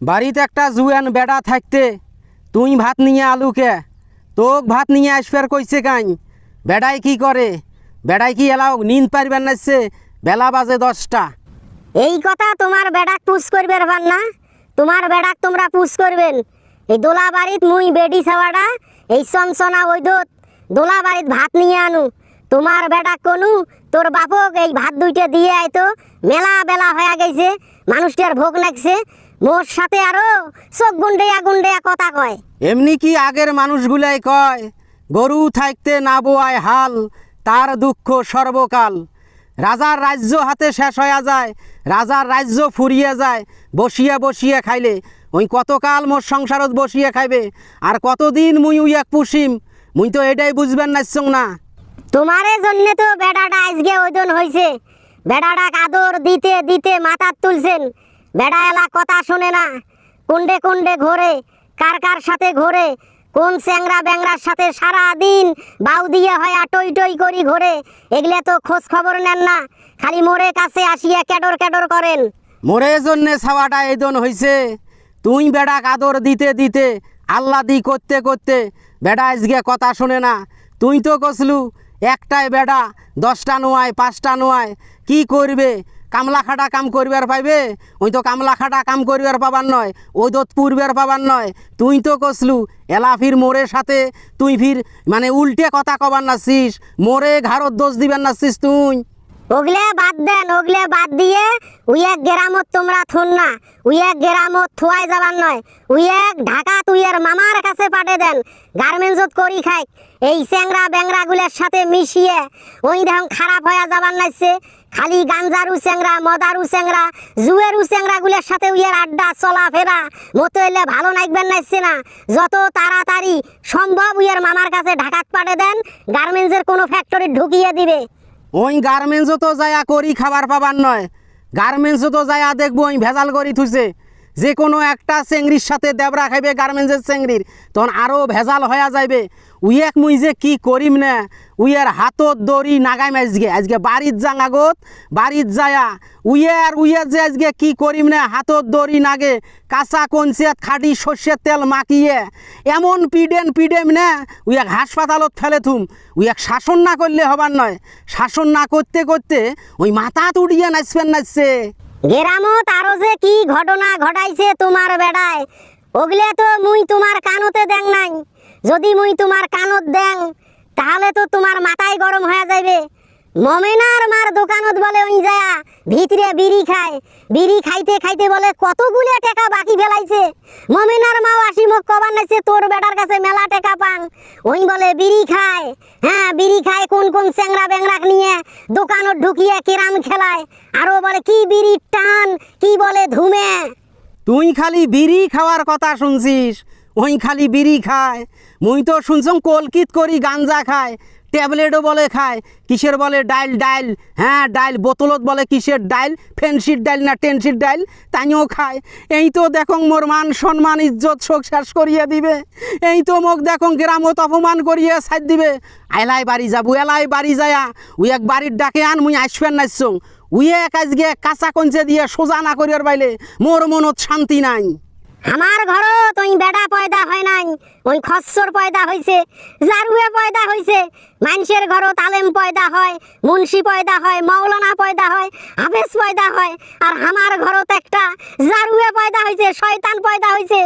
বাড়িতে একটা জুয়ান বেড়া থাকতে, তুই ভাত নিয়ে আলুকে তোক ভাত নিয়ে আসবার কইছে কাই? বেড়াই কি করে? বেড়াই কি এলাও? নিন্দ পারবেন নাচছে বেলা বাজে দশটা। এই কথা তোমার বেড়াক পুষ করবে ভার না। তোমার বেড়াক তোমরা পুষ করবেন। এই দোলা বাড়িত মুই বেডি ছাওয়াটা এই সনসনা ওইদত দোলা বাড়িত ভাত নিয়ে আনু। তোমার বেড়াক কনু, তোর বাপক এই ভাত দুইটা দিয়ে আইতো। মেলা বেলা হয়ে গেছে, মানুষটার ভোগ লাগছে। মোর সাথে আরও চোখ গুন্ডেয়া গুন্ডেয়া কথা কয়। এমনি কি আগের মানুষগুলাই কয় গরু থাকতে না বোয়ায় হাল তার দুঃখ সর্বকাল। রাজার রাজ্য হাতে শেষ হয়ে যায় রাজার রাজ্য ফুরিয়ে যায় বসিয়ে বসিয়ে খাইলে। ওই কতকাল মোর সংসারত বসিয়ে খাইবে আর কতদিন মুই উইয়াক পুষিম মুই তো এটাই বুঝবেন নাচছং না। তোমারে জন্য তো বেড়াটা আজকে ওজন হয়েছে বেড়াটা আদর দিতে দিতে মাথার তুলছেন। বেড়া এলা কথা শোনে না। কুন্ডে কুন্ডে ঘোরে, কার কার সাথে ঘোরে, কোন স্যাংরা ব্যাংরার সাথে সারা দিন বাউ দিয়ে হয় টই টই করি ঘোরে, এগুলো তো খোঁজ খবর নেন না, খালি মোরে কাছে আসিয়া ক্যাডর ক্যাডর করেন। মোরে জন্যে ছাওয়াটা এদন হইছে, তুই বেড়া কাদর দিতে দিতে, আল্লা দি করতে করতে, বেড়া আজকে কথা শোনে না, তুই তো কসলু, একটাই বেড়া, দশটা নোয়ায়, পাঁচটা নোয়ায়, কি করবে কামলা খাটা কাম করবার পাইবে? ওই তো কামলা খাটা কাম করবার পাবার নয়, ওই তো পূর্বের পাবার নয়। তুই তো কসলু এলা ফির মোরের সাথে তুই ফির মানে উল্টে কথা কবার নাছিস মোরে ঘাড়ত দোষ দিবেন নাছিস তুই। ওগলে বাদ দেন, ওগলে বাদ দিয়ে উইয়াক গ্রামত তোমরা থুন না। উইয়াক গ্রামত থুয়াই যাবার নয়। উইয়াক ঢাকা তুই তুইয়ের মামার কাছে পাঠে দেন গার্মেন্টসত করি খাই। এই স্যাংরা ব্যাংরা গুলের সাথে মিশিয়ে ওই দেখুন খারাপ হয়ে যাবার নাইছে খালি গাঞ্জারু চেংরা মদারু চেংরা জুয়েরু গুলের সাথে উইয়ের আড্ডা চলা ফেরা মতো এলে ভালো নাইকবেন নাইছে না। যত তাড়াতাড়ি সম্ভব উইয়ের মামার কাছে ঢাকাত পাঠে দেন, গার্মেন্টসের কোনো ফ্যাক্টরি ঢুকিয়ে দিবে। ওই গার্মেন্টসও তো যায়া করি খাবার পাবার নয়, গার্মেন্টসও তো যায়া দেখব, ওই ভেজাল করি থুছে যে কোনো একটা চেংড়ির সাথে দেবরা খাইবে, গার্মেন্টসের চেংড়ির। তখন আরও ভেজাল হয়ে যাইবে। উইয়াক মুই যে কি করিম না? উইয়ার হাতত দড়ি নাগাইম আজকে আজকে বাড়ির যাং আগত বাড়ির যায়া। উইয়ার উইয়ার যে আজকে কি করিম না? হাতত দড়ি নাগে, কাঁচা কঞ্চিয়াত খাটি সর্ষের তেল মাখিয়ে। এমন পিডেন পিডেম না উইয়াক হাসপাতালত ফেলে থুম। উইয়াক শাসন না করলে হবার নয়। শাসন না করতে করতে ওই মাথা তুড়িয়ে নাচবেন নাচছে। গেরামত আরও যে কি ঘটনা ঘটাইছে তোমার বেড়ায়? ওগলে তো মুই তোমার কানতে দেং নাই। যদি মুই তোমার কানত দেং, তাহলে তো তোমার মাথায় গরম হয়ে যাবে মমেনার মার দোকানত বলে ওই যায়া, ভিতরে বিড়ি খায়। বিড়ি খাইতে খাইতে বলে, কতগুলো টাকা বাকি ফেলাইছে? মমেনার মাও আসি মোক কবার নাইছে, তোর বেটার কাছে মেলা টাকা পান ওই বলে, বিড়ি খায়। হ্যাঁ বিড়ি খায়, কোন কোন স্যাংরা ব্যাংরাক নিয়ে দোকানত ঢুকিয়ে কেরাম খেলায়। আরও বলে, কি বিড়ির টান, কি বলে ধুমে? তুই খালি বিড়ি খাওয়ার কথা শুনছিস ওই খালি বিড়ি খায়। মুই তো শুনছং কলকিত করি গাঞ্জা খায়। ট্যাবলেটও বলে খায়, কিসের বলে ডাইল ডাইল? হ্যাঁ ডাইল বোতলত বলে কিসের ডাইল? ফেন্সির ডাইল না টেনসির ডাইল? তাইও খায়। এই তো দেখং মোর মান সম্মান, ইজ্জত, শোক শেষ করিয়ে দিবে। এই তো মোক দেখং গ্রামত অপমান করিয়ে সাইড দিবে। এলাই বাড়ি যাব, এলাই বাড়ি যায়া, উই এক বাড়ির ডাকে আন, মুই আসবেন নাচছং উই এক আজকে কাঁচা কঞ্চে দিয়ে সোজা না করিয়ার বাইলে মোর মনত শান্তি নাই। আমার ঘরত ওই বেড়া পয়দা হয় নাই। ওই খচ্চর পয়দা হয়েছে জারুয়ে পয়দা হয়েছে মানুষের ঘরত আলেম পয়দা হয়, মুন্সি পয়দা হয়, মৌলানা পয়দা হয় হাফেজ পয়দা হয়, আর আমার ঘরত একটা জারুয়ে পয়দা হয়েছে শয়তান পয়দা হয়েছে